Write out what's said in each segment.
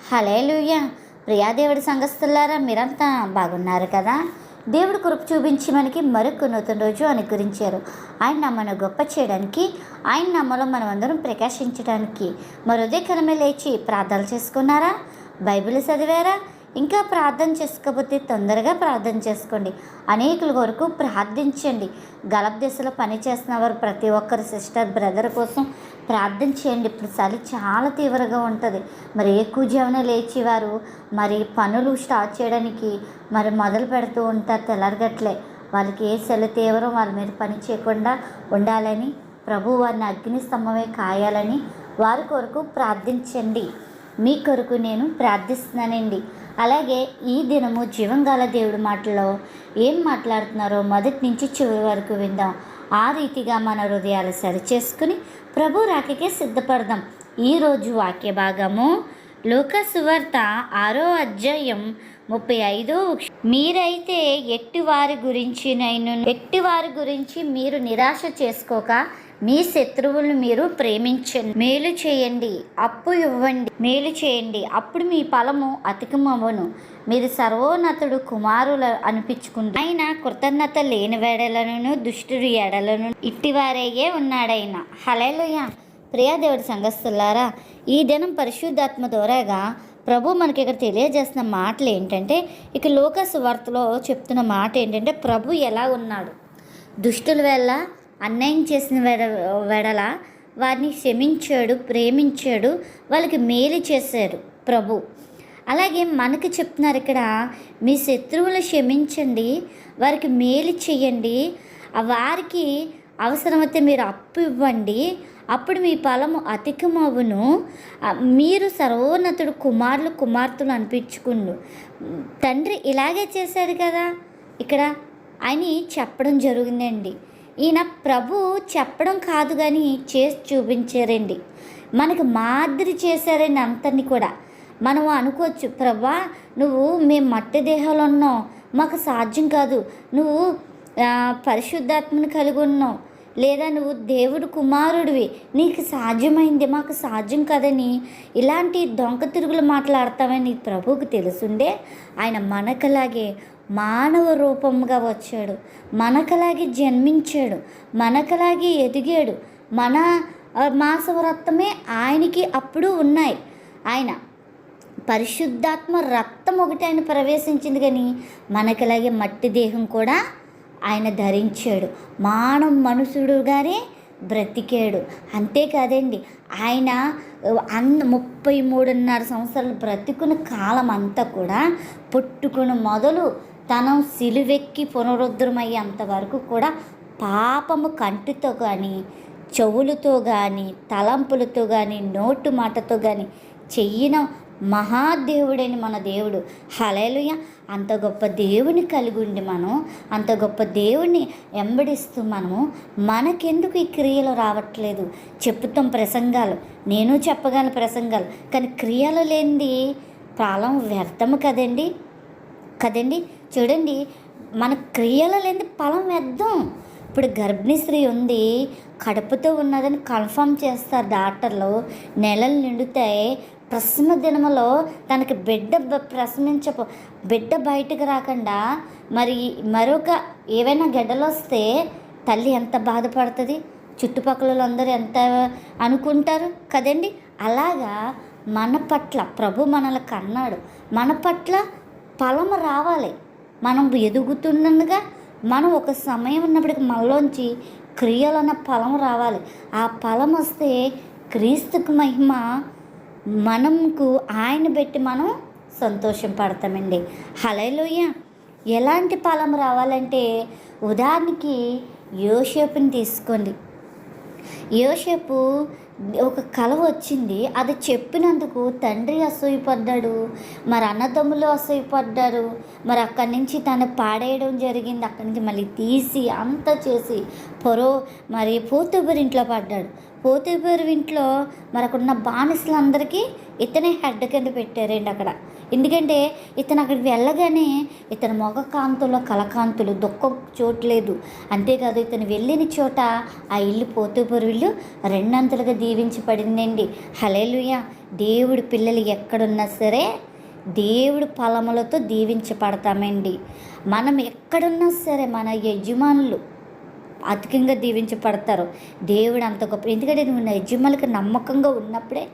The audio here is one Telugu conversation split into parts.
హలే ప్రియా దేవుడి సంఘస్థులారా మీరంతా బాగున్నారు కదా? దేవుడు కృప చూపించి మనకి మరొక నూతన రోజు అనుకరించారు ఆయన నమ్మను గొప్ప చేయడానికి ఆయన నమ్మలో మనం అందరం ప్రకాశించడానికి మరోదే కనమే లేచి ప్రార్థనలు చేసుకున్నారా? బైబిల్ చదివారా? ఇంకా ప్రార్థన చేసుకోకపోతే తొందరగా ప్రార్థన చేసుకోండి. అనేకుల వరకు ప్రార్థించండి. గలప్ దిశలో పని చేస్తున్న వారు ప్రతి ఒక్కరు సిస్టర్ బ్రదర్ కోసం ప్రార్థన చేయండి. ఇప్పుడు చలి చాలా తీవ్రంగా ఉంటుంది. మరి ఎక్కువ జీవన లేచి వారు మరి పనులు స్టార్ట్ చేయడానికి మరి మొదలు పెడుతూ ఉంటారు తెల్లరగట్లే. వాళ్ళకి ఏ సెల తీవ్రం వాళ్ళ మీద పని చేయకుండా ఉండాలని ప్రభు వారిని అగ్ని స్తంభమే కాయాలని వారి కొరకు ప్రార్థించండి. మీ కొరకు నేను ప్రార్థిస్తున్నానండి. అలాగే ఈ దినము జీవంగాల దేవుడి మాటలో ఏం మాట్లాడుతున్నారో మొదటి నుంచి చివరి వరకు విందాం. ఆ రీతిగా మన హృదయాలు సరిచేసుకుని ప్రభు రాకకే సిద్ధపడదాం. ఈరోజు వాక్య భాగము లోక సువార్త ఆరో అధ్యాయం ముప్పై ఐదో మీరైతే ఎట్టి వారి గురించి నేను ఎట్టి వారి గురించి మీరు నిరాశ చేసుకోక మీ శత్రువులను మీరు ప్రేమించండి. మేలు చేయండి. అప్పు ఇవ్వండి. మేలు చేయండి. అప్పుడు మీ ఫలము అతికమవ్వను మీరు సర్వోన్నతుడు కుమారుల అనిపించుకుంటారు ఆయన కృతజ్ఞత లేని వేడలను దుష్టుడు ఎడలను ఇట్టివారయ్యే ఉన్నాడైన. హలేలుయ ప్రియాదేవుడి సంఘస్థులారా ఈ దినం పరిశుద్ధాత్మ ద్వారాగా ప్రభు మనకి ఇక్కడ తెలియజేస్తున్న మాటలు ఏంటంటే ఇక లోకస్ వార్తలో చెప్తున్న మాట ఏంటంటే ప్రభు ఎలా ఉన్నాడు? దుష్టుల వల్ల అన్యాయం చేసిన వెడ వెడల వారిని క్షమించాడు ప్రేమించాడు వాళ్ళకి మేలు చేశాడు ప్రభు. అలాగే మనకి చెప్తున్నారు ఇక్కడ మీ శత్రువులు క్షమించండి వారికి మేలు చేయండి వారికి అవసరమైతే మీరు అప్పు ఇవ్వండి అప్పుడు మీ ఫలము అధికమవును. మీరు సర్వోన్నతుడు కుమారులు కుమార్తెలు అనిపించుకుండు. తండ్రి ఇలాగే చేశాడు కదా. ఇక్కడ అని చెప్పడం జరిగిందండి. ఈయన ప్రభు చెప్పడం కాదు కానీ చేసి చూపించారండి. మనకు మాదిరి చేశారండి అంతని కూడా. మనం అనుకోవచ్చు ప్రభా నువ్వు మేము మట్టి దేహాలు ఉన్నావు. మాకు సాధ్యం కాదు. నువ్వు పరిశుద్ధాత్మను కలిగి ఉన్నావు. లేదా నువ్వు దేవుడు కుమారుడివి. నీకు సాధ్యమైంది మాకు సాధ్యం కదని ఇలాంటి దొంగ తిరుగులు మాట్లాడతామని ప్రభువుకు తెలుసుండే ఆయన మనకలాగే మానవ రూపంగా వచ్చాడు. మనకలాగే జన్మించాడు. మనకలాగే ఎదిగాడు. మన మాసవరత్తమే ఆయనకి అప్పుడు ఉన్నాయి. ఆయన పరిశుద్ధాత్మ రక్తం ఒకటి ఆయన ప్రవేశించింది కానీ మనకలాగే మట్టి దేహం కూడా ఆయన ధరించాడు. మానవ మనుషుడుగానే బ్రతికాడు. అంతేకాదండి ఆయన అన్న ముప్పై మూడున్నర సంవత్సరాలు బ్రతికున్న కాలం అంతా కూడా పుట్టుకుని మొదలు తను సిలువెక్కి పునరుద్ధరమయ్యేంత వరకు కూడా పాపము కంటితో కానీ చెవులతో కానీ తలంపులతో కానీ నోటు మాటతో కానీ చెయ్యిన మహాదేవుడైన మన దేవుడు. హలేలుయ అంత గొప్ప దేవుని కలిగి ఉండి మనం అంత గొప్ప దేవుని వెంబడిస్తూ మనము మనకెందుకు ఈ క్రియలు రావట్లేదు? చెప్పుతాం ప్రసంగాలు. నేను చెప్పగలను ప్రసంగాలు. కానీ క్రియలు లేనిది కాలం వ్యర్థము కదండి? కదండి? చూడండి మన క్రియలు లేని ఫలం వేద్దాం ఇప్పుడు గర్భిణీ స్త్రీ ఉంది కడుపుతో ఉన్నదని కన్ఫర్మ్ చేస్తారు డాక్టర్లు. నెలలు నిండుతాయి ప్రసమ దినములో తనకి బిడ్డ ప్రసమించపో బిడ్డ బయటకు రాకుండా మరి మరొక ఏవైనా గడ్డలు వస్తే తల్లి ఎంత బాధపడుతుంది? చుట్టుపక్కల అందరూ ఎంత అనుకుంటారు కదండి? అలాగా మన పట్ల ప్రభు మనల్ని కన్నాడు. మన పట్ల ఫలం రావాలి. మనం ఎదుగుతుండగా మనం ఒక సమయం ఉన్నప్పటికి మనలోంచి క్రియలన్న ఫలం రావాలి. ఆ ఫలం వస్తే క్రీస్తుకు మహిమ మనకు ఆయన పెట్టి మనం సంతోషం పడతామండి. హలేలోయ ఎలాంటి ఫలం రావాలంటే ఉదాహరణకి యోషేపుని తీసుకోండి. యోషేపు ఒక కళ వచ్చింది. అది చెప్పినందుకు తండ్రి అసూయపడ్డాడు. మరి అన్నదమ్ములు అసూయపడ్డారు. మరి అక్కడి నుంచి తను పాడేయడం జరిగింది. అక్కడి నుంచి మళ్ళీ తీసి అంతా చేసి పొరో మరి పోతుబరి ఇంట్లో పడ్డాడు. పోతేపేరు ఇంట్లో మనకున్న బానిసలందరికీ ఇతనే హెడ్ కింద పెట్టారండి అక్కడ. ఎందుకంటే ఇతను అక్కడికి వెళ్ళగానే ఇతని మొగ కాంతుల్లో కలకాంతులు దుఃఖం చోట్లేదు అంతేకాదు ఇతను వెళ్ళిన చోట ఆ ఇల్లు పోతేపూరు ఇల్లు రెండంతలుగా దీవించి పడిందండి. హలేలుయ దేవుడి పిల్లలు ఎక్కడున్నా సరే దేవుడి ఫలములతో దీవించబడతామండి. మనం ఎక్కడున్నా సరే మన యజమానులు అధికంగా దీవించబడతారు. దేవుడు అంత గొప్ప ఎందుకంటే నువ్వు నా యజమానులకు నమ్మకంగా ఉన్నప్పుడే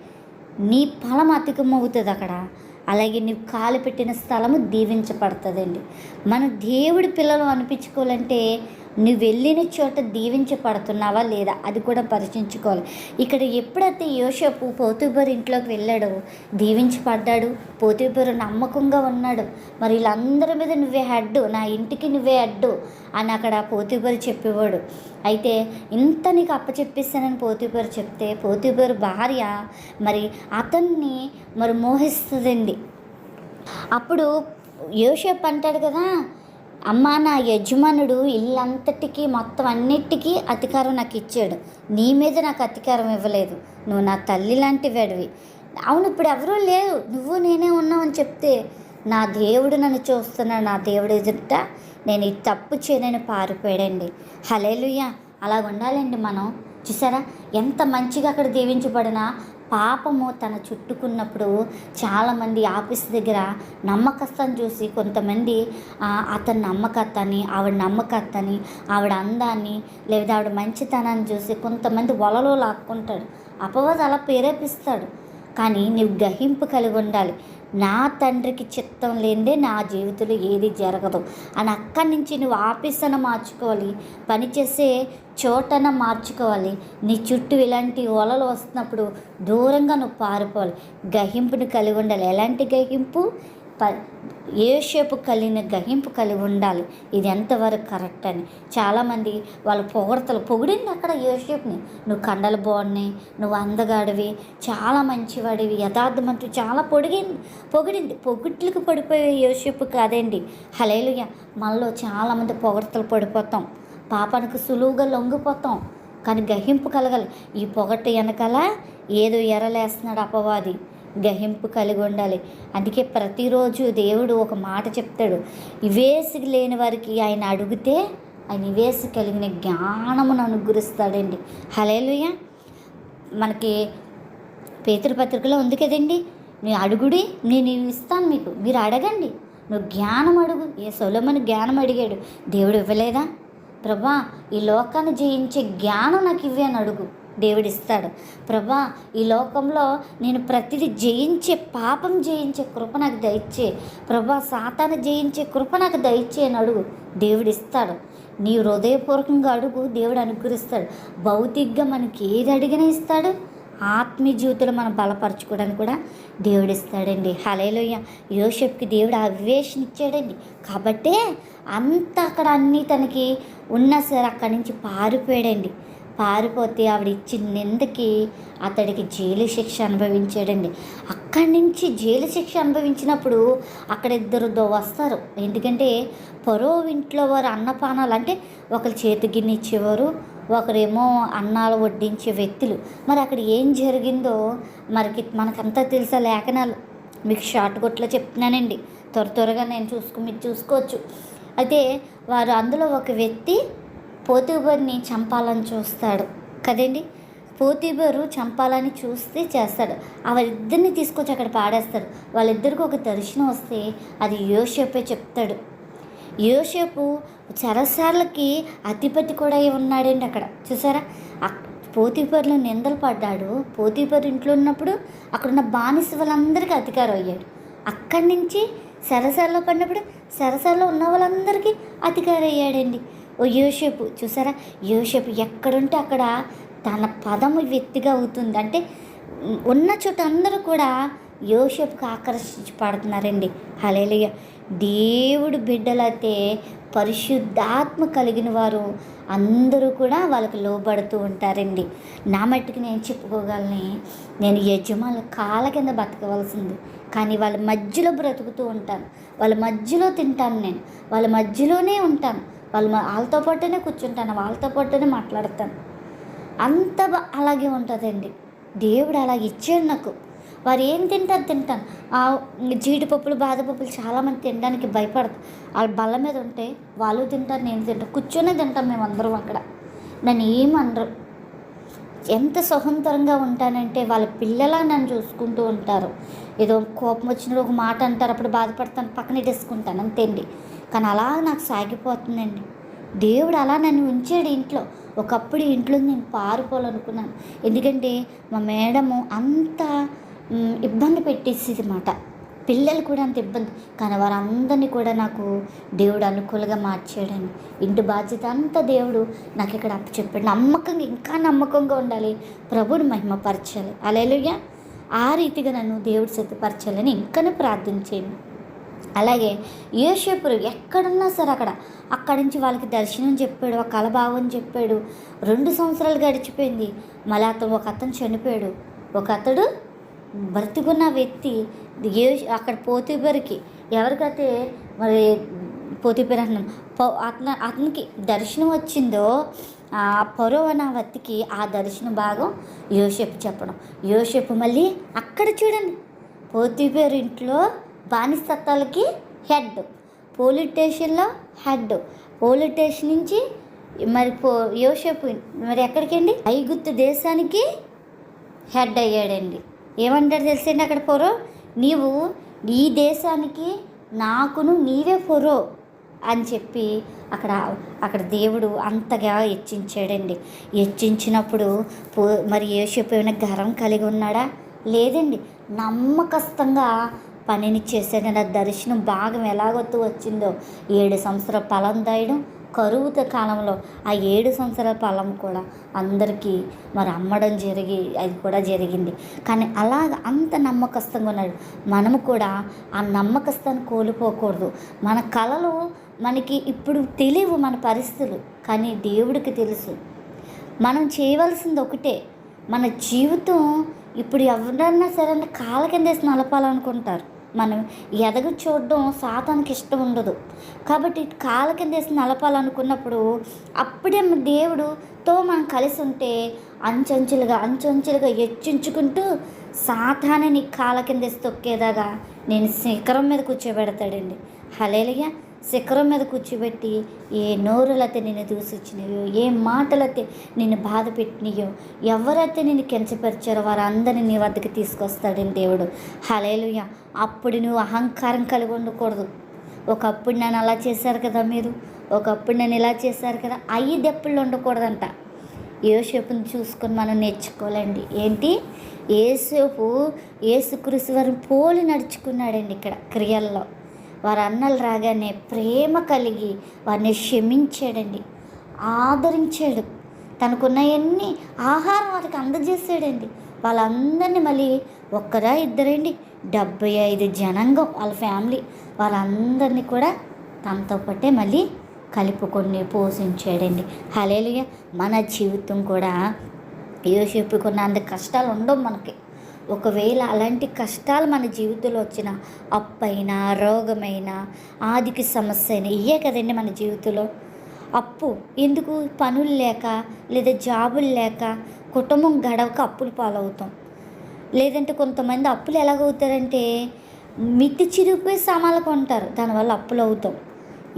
నీ ఫలం అధికమవుతుంది అక్కడ. అలాగే నీవు కాలు పెట్టిన స్థలము దీవించబడుతుందండి. మన దేవుడి పిల్లలు అనిపించుకోవాలంటే నువ్వు వెళ్ళిన చోట దీవించబడుతున్నావా లేదా అది కూడా పరిచయించుకోవాలి ఇక్కడ ఎప్పుడైతే యోషపు పోతుబర్ ఇంట్లోకి వెళ్ళాడో దీవించబడ్డాడు పోతుబరు నమ్మకంగా ఉన్నాడు మరి వీళ్ళందరి మీద నువ్వే హెడ్ నా ఇంటికి నువ్వే హెడ్ అని అక్కడ పోతుబరు చెప్పేవాడు. అయితే ఇంత నీకు అప్పచెప్పిస్తానని పోతుబరు చెప్తే పోతుబరు భార్య మరి అతన్ని మరి మోహిస్తుందండి. అప్పుడు యోషప్ అంటాడు కదా అమ్మా నా యజమానుడు ఇల్లంతటికీ మొత్తం అన్నిటికీ అధికారం నాకు ఇచ్చాడు. నీ మీద నాకు అధికారం ఇవ్వలేదు. నువ్వు నా తల్లి లాంటి వాడివి. అవును ఇప్పుడు ఎవరూ లేరు. నువ్వు నేనే ఉన్నావు అని చెప్తే నా దేవుడు నన్ను చూస్తున్నాడు. నా దేవుడు ఎదుట నేను ఈ తప్పు చేయనని పారిపోయాడండి. హలేలుయ్య అలా ఉండాలండి మనం. చూసారా? ఎంత మంచిగా అక్కడ దీవించబడినా పాపము తన చుట్టుకున్నప్పుడు చాలామంది ఆఫీస్ దగ్గర నమ్మకస్తం చూసి కొంతమంది అతని నమ్మకత్తని ఆవిడ నమ్మకత్తని ఆవిడ అందాన్ని లేదా ఆవిడ మంచితనాన్ని చూసి కొంతమంది వలలో లాక్కుంటాడు. అపవాద అలా ప్రేరేపిస్తాడు. కానీ నీవు గ్రహింపు కలిగి ఉండాలి. నా తండ్రికి చిత్తం లేనిదే నా జీవితంలో ఏది జరగదు. అని అక్కడి నుంచి నువ్వు ఆఫీసన మార్చుకోవాలి పనిచేసే చోటన మార్చుకోవాలి. నీ చుట్టూ ఇలాంటి ఓలలు వస్తున్నప్పుడు దూరంగా నువ్వు పారిపోవాలి. గహింపుని కలిగి ఉండాలి. ఎలాంటి గహింపు? ప ఏ షేపు కలిగిన గహింపు కలిగి ఉండాలి. ఇది ఎంతవరకు కరెక్ట్ అని. చాలామంది వాళ్ళ పొగడతలు పొగిడింది అక్కడ ఏ షేప్ని నువ్వు కండలు బాగున్నాయి నువ్వు అందగాడివి చాలా మంచివాడివి యథార్థమంటూ చాలా పొడిగింది పొగిడింది. పొగిట్లకు పడిపోయే ఏ కాదండి. హలేలుయ మనలో చాలామంది పొగడతలు పడిపోతాం. పాపానికి సులువుగా లొంగిపోతాం. కానీ గహింపు కలగాలి. ఈ పొగట్టు వెనకాల ఏదో ఎరలేస్తున్నాడు అపవాది. గహింపు కలిగి ఉండాలి. అందుకే ప్రతిరోజు దేవుడు ఒక మాట చెప్తాడు. ఇవేసి లేని వారికి ఆయన అడిగితే ఆయన ఇవేసి కలిగిన జ్ఞానమును అనుగ్రహిస్తాడండి. హలేలుయ మనకి పేతృపత్రికలో ఉంది కదండి. నీ అడుగుడి నేను ఇస్తాను మీకు. మీరు అడగండి. నువ్వు జ్ఞానం అడుగు. ఏ సొలమని జ్ఞానం అడిగాడు. దేవుడు ఇవ్వలేదా? ప్రభా ఈ లోకాన్ని జయించే జ్ఞానం నాకు ఇవ్వే అని అడుగు. దేవుడిస్తాడు. ప్రభా ఈ లోకంలో నేను ప్రతిదీ జయించే పాపం జయించే కృప నాకు దయచే ప్రభా సాతాను జయించే కృప నాకు దయచే అని అడుగు. దేవుడిస్తాడు. నీ హృదయపూర్వకంగా అడుగు దేవుడు అనుగ్రహిస్తాడు. భౌతికంగా మనకి ఏది అడిగినా ఇస్తాడు. ఆత్మీయ జీవితంలో మనం బలపరచుకోవడానికి కూడా దేవుడు ఇస్తాడండి హలేలోయ యోషప్కి దేవుడు అవివేషణ ఇచ్చాడండి. కాబట్టే అంత అక్కడ అన్నీ తనకి ఉన్నా సరే అక్కడి నుంచి పారిపోయాడండి. పారిపోతే ఆవిడ ఇచ్చిన నిందకి అతడికి జైలు శిక్ష అనుభవించాడండి. అక్కడి నుంచి జైలు శిక్ష అనుభవించినప్పుడు అక్కడ ఇద్దరు దో వస్తారు. ఎందుకంటే పరో ఇంట్లో వారు అన్నపానాలు అంటే ఒకరు చేతి గిన్నె ఇచ్చేవారు ఒకరేమో అన్నాలు వడ్డించే వ్యక్తులు. మరి అక్కడ ఏం జరిగిందో మరికి మనకంతా తెలుసా లేఖనాలు. మీకు షార్ట్ కొట్లో చెప్తున్నానండి. త్వర త్వరగా నేను చూసుకు మీరు చూసుకోవచ్చు. అయితే వారు అందులో ఒక వ్యక్తి పోతీబర్ని చంపాలని చూస్తాడు. కదండి? పోతీబరు చంపాలని చూస్తే చేస్తాడు. వాళ్ళిద్దరిని తీసుకొచ్చి అక్కడ పాడేస్తాడు. వాళ్ళిద్దరికి ఒక దర్శనం వస్తే అది యోషేపే చెప్తాడు. యోషేపు చెరసాలకి అధిపతి కూడా అయి ఉన్నాడండి అక్కడ. చూసారా? అక్- నిందలు పడ్డాడు. పోతీపర్ ఇంట్లో ఉన్నప్పుడు అక్కడున్న బానిస వాళ్ళందరికీ అధికారం అయ్యాడు. అక్కడి నుంచి సరసాల్లో పడినప్పుడు సరసాల్లో ఉన్న వాళ్ళందరికీ అధికారం అయ్యాడండి. ఓ యోషేపు చూసారా? యోషేపు ఎక్కడుంటే అక్కడ తన పదము వ్యక్తిగా అవుతుంది. అంటే ఉన్న చోట అందరూ కూడా యోషపుకు ఆకర్షించి పడుతున్నారండి హలేలియ దేవుడు బిడ్డలైతే పరిశుద్ధాత్మ కలిగిన వారు అందరూ కూడా వాళ్ళకి లోబడుతూ ఉంటారండి. నా మట్టుకు నేను చెప్పుకోగలని నేను యజమానుల కాళ్ళ కింద బతకవలసింది. కానీ వాళ్ళ మధ్యలో బ్రతుకుతూ ఉంటాను. వాళ్ళ మధ్యలో తింటాను నేను. వాళ్ళ మధ్యలోనే ఉంటాను. వాళ్ళు వాళ్ళతో పాటునే కూర్చుంటాను వాళ్ళతో పాటునే మాట్లాడతాను. అంత అలాగే ఉంటుందండి. దేవుడు అలాగే ఇచ్చాడు నాకు. వారు ఏం తింటారు తింటాను. ఆ జీడిపప్పులు బాదపప్పులు చాలామంది తినడానికి భయపడతారు వాళ్ళ బల్ల మీద ఉంటే వాళ్ళు తింటారు నేను తింటాను. కూర్చొనే తింటాం మేము అందరం అక్కడ. నన్ను ఏమనరు ఎంత స్వతంత్రంగా ఉంటానంటే వాళ్ళ పిల్లలా నన్ను చూసుకుంటూ ఉంటారు. ఏదో కోపం వచ్చినప్పుడు ఒక మాట అంటారు అప్పుడు బాధపడతాను పక్కన ఇటేసుకుంటాను అంతేండి. కానీ అలా నాకు సాగిపోతుందండి. దేవుడు అలా నన్ను ఉంచాడు ఇంట్లో. ఒకప్పుడు ఇంట్లో నేను పారిపోవాలనుకున్నాను. ఎందుకంటే మా మేడము అంత ఇబ్బంది పెట్టేసేది మాట పిల్లలు కూడా అంత ఇబ్బంది. కానీ వారందరినీ కూడా నాకు దేవుడు అనుకూలంగా మార్చాడని. ఇంటి బాధ్యత అంతా దేవుడు నాకు ఇక్కడ అప్పచెప్పాడు. నమ్మకంగా ఇంకా నమ్మకంగా ఉండాలి. ప్రభుని మహిమపరచాలి. అలా ఆ రీతిగా నన్ను దేవుడు సిద్ధపరచాలని ప్రార్థన ప్రార్థించేయండి అలాగే యోసేపురు ఎక్కడున్నా సరే అక్కడ అక్కడి నుంచి వాళ్ళకి దర్శనం చెప్పాడు ఒక కళభావం చెప్పాడు. రెండు సంవత్సరాలు గడిచిపోయింది. మళ్ళీ అతను ఒక అతను చనిపోయాడు. ఒక అతడు బ్రతికున్న వ్యక్తి. ఏ అక్కడ పోతిబరికి ఎవరికైతే మరి పోతిపేరు అంటున్నాను అతను అతనికి దర్శనం వచ్చిందో ఆ పరో అన్న వ్యక్తికి ఆ దర్శన భాగం యోసేపు చెప్పడం. యోసేపు మళ్ళీ అక్కడ చూడండి. పోతిబేరు ఇంట్లో బానిసత్వాలకి హెడ్. పోలీస్ స్టేషన్లో హెడ్. పోలీస్ స్టేషన్ నుంచి మరి పో యోసేపు మరి ఎక్కడికండి? ఐగుత్తు దేశానికి హెడ్ అయ్యాడండి. ఏమంటారు తెలుసండి అక్కడ పొరో నీవు ఈ దేశానికి నాకును నీవే పొరో అని చెప్పి అక్కడ అక్కడ దేవుడు అంతగా హెచ్చించాడండి. హెచ్చించినప్పుడు పో మరి యేసేపు ఏమైనా గర్వం కలిగి ఉన్నాడా? లేదండి. నమ్మకస్తంగా పనిని చేసేట నా దర్శనం భాగం ఎలాగొత్తు వచ్చిందో ఏడు సంవత్సరాల ఫలం దాయడం కరువు కాలంలో ఆ ఏడు సంవత్సరాల ఫలం కూడా అందరికీ మరి అమ్మడం జరిగి అది కూడా జరిగింది. కానీ అలాగ అంత నమ్మకస్తంగా ఉన్నాడు. మనము కూడా ఆ నమ్మకస్తాన్ని కోల్పోకూడదు. మన కళలు మనకి ఇప్పుడు తెలియవు మన పరిస్థితులు కానీ దేవుడికి తెలుసు. మనం చేయవలసింది ఒకటే. మన జీవితం ఇప్పుడు ఎవరన్నా సరే కాళ్ళ కింద వేసి నలపాలనుకుంటారు మనం ఎదగ చూడడం సాతానికి ఇష్టం ఉండదు. కాబట్టి కాళ్ళ కింద వేసి నలపాలనుకున్నప్పుడు అప్పుడే దేవుడుతో మనం కలిసి ఉంటే అంచెంచులుగా అంచెంచులుగా హెచ్చించుకుంటూ సాతాన్ని నీ కాళ్ళ కింద వేసి తొక్కేదాగా నేను శిఖరం మీద కూర్చోబెడతాడండి. హలేలుగా శిఖరం మీద కూర్చోబెట్టి ఏ నోరులైతే నిన్ను దూసిచ్చినాయో ఏ మాటలైతే నిన్ను బాధ పెట్టినాయో ఎవరైతే నిన్ను కించపరిచారో వారందరినీ నీ వద్దకు తీసుకొస్తాడని దేవుడు. హలేలుయ అప్పుడు నువ్వు అహంకారం కలిగి ఉండకూడదు. ఒకప్పుడు నన్ను అలా చేశారు కదా మీరు? ఒకప్పుడు నేను ఇలా చేశారు కదా? అయ్యి దెప్పులు ఉండకూడదంట. ఏసేపుని చూసుకొని మనం నేర్చుకోవాలండి. ఏంటి? ఏసేపు ఏసుకృషి వారిని పోలి నడుచుకున్నాడండి ఇక్కడ క్రియల్లో. వారి అన్నలు రాగానే ప్రేమ కలిగి వారిని క్షమించాడండి. ఆదరించాడు. తనకున్నవన్నీ ఆహారం వారికి అందజేసాడండి వాళ్ళందరినీ మళ్ళీ ఒక్కరా ఇద్దరండి. డెబ్బై ఐదు జనాంగం వాళ్ళ ఫ్యామిలీ. వాళ్ళందరినీ కూడా తనతో పాటే మళ్ళీ కలుపుకొని పోషించాడండి. హలేలుగా మన జీవితం కూడా యోసేపుకున్నంత కష్టాలు ఉండవు మనకి. ఒకవేళ అలాంటి కష్టాలు మన జీవితంలో వచ్చిన అప్పైనా రోగమైనా ఆర్థిక సమస్య అయినా ఇవే కదండి మన జీవితంలో. అప్పు ఎందుకు? పనులు లేక లేదా జాబులు లేక కుటుంబం గడవక అప్పులు పాలవుతాం. లేదంటే కొంతమంది అప్పులు ఎలాగవుతారంటే మితి చిరిగిపోయి సామాన్లు కొంటారు. దానివల్ల అప్పులు అవుతాం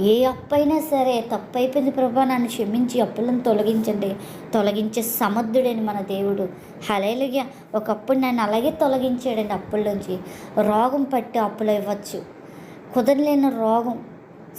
ఏ అప్పు అయినా సరే తప్పు అయిపోయింది ప్రభా నన్ను క్షమించి అప్పులను తొలగించండి. తొలగించే సమర్థుడని మన దేవుడు. హలేలుగా ఒకప్పుడు నన్ను అలాగే తొలగించాడండి అప్పుల్లోంచి రోగం పట్టి అప్పులు ఇవ్వచ్చు. కుదరలేని రోగం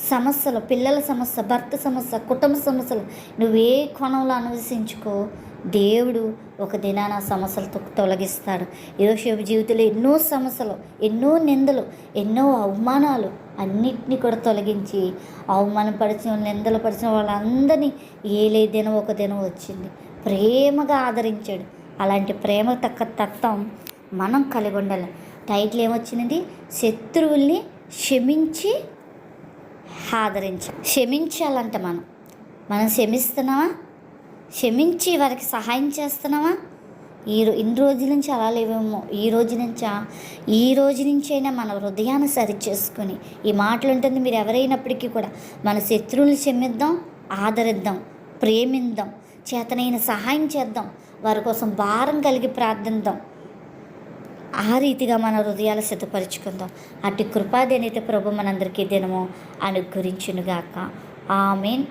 సమస్యలు పిల్లల సమస్య భర్త సమస్య కుటుంబ సమస్యలు నువ్వే కోణంలో అనువసించుకో దేవుడు ఒక దినాన సమస్యలతో సమస్యలు తొలగిస్తాడు యోసేపు జీవితంలో ఎన్నో సమస్యలు ఎన్నో నిందలు ఎన్నో అవమానాలు అన్నిటినీ కూడా తొలగించి అవమానపరిచిన నిందలు పరిచిన వాళ్ళందరినీ ఏలే దినం ఒక దినం వచ్చింది. ప్రేమగా ఆదరించాడు. అలాంటి ప్రేమ తక్క తత్వం మనం కలిగి ఉండాలి. టైటిల్ ఏమొచ్చినది? శత్రువుల్ని క్షమించి ఆదరించ క్షమించాలంట మనం. మనం క్షమిస్తున్నావా క్షమించి వారికి సహాయం చేస్తున్నావా? ఈ రో- ఇన్ని రోజుల నుంచి అలా లేవేమో. ఈ రోజు నుంచా? ఈ రోజు నుంచైనా మన హృదయాన్ని సరిచేసుకుని. ఈ మాటలు ఉంటుంది మీరు ఎవరైనప్పటికీ కూడా. మన శత్రువులు క్షమిద్దాం ఆదరిద్దాం ప్రేమిద్దాం చేతనైన సహాయం చేద్దాం వారి కోసం భారం కలిగి ప్రార్థిద్దాం. ఆ రీతిగా మన హృదయాలు సిద్ధపరచుకుందాం. అటు కృపాదేనైతే ప్రభు మనందరికీ దినము అనుగురించునుగాక ఆమెన్.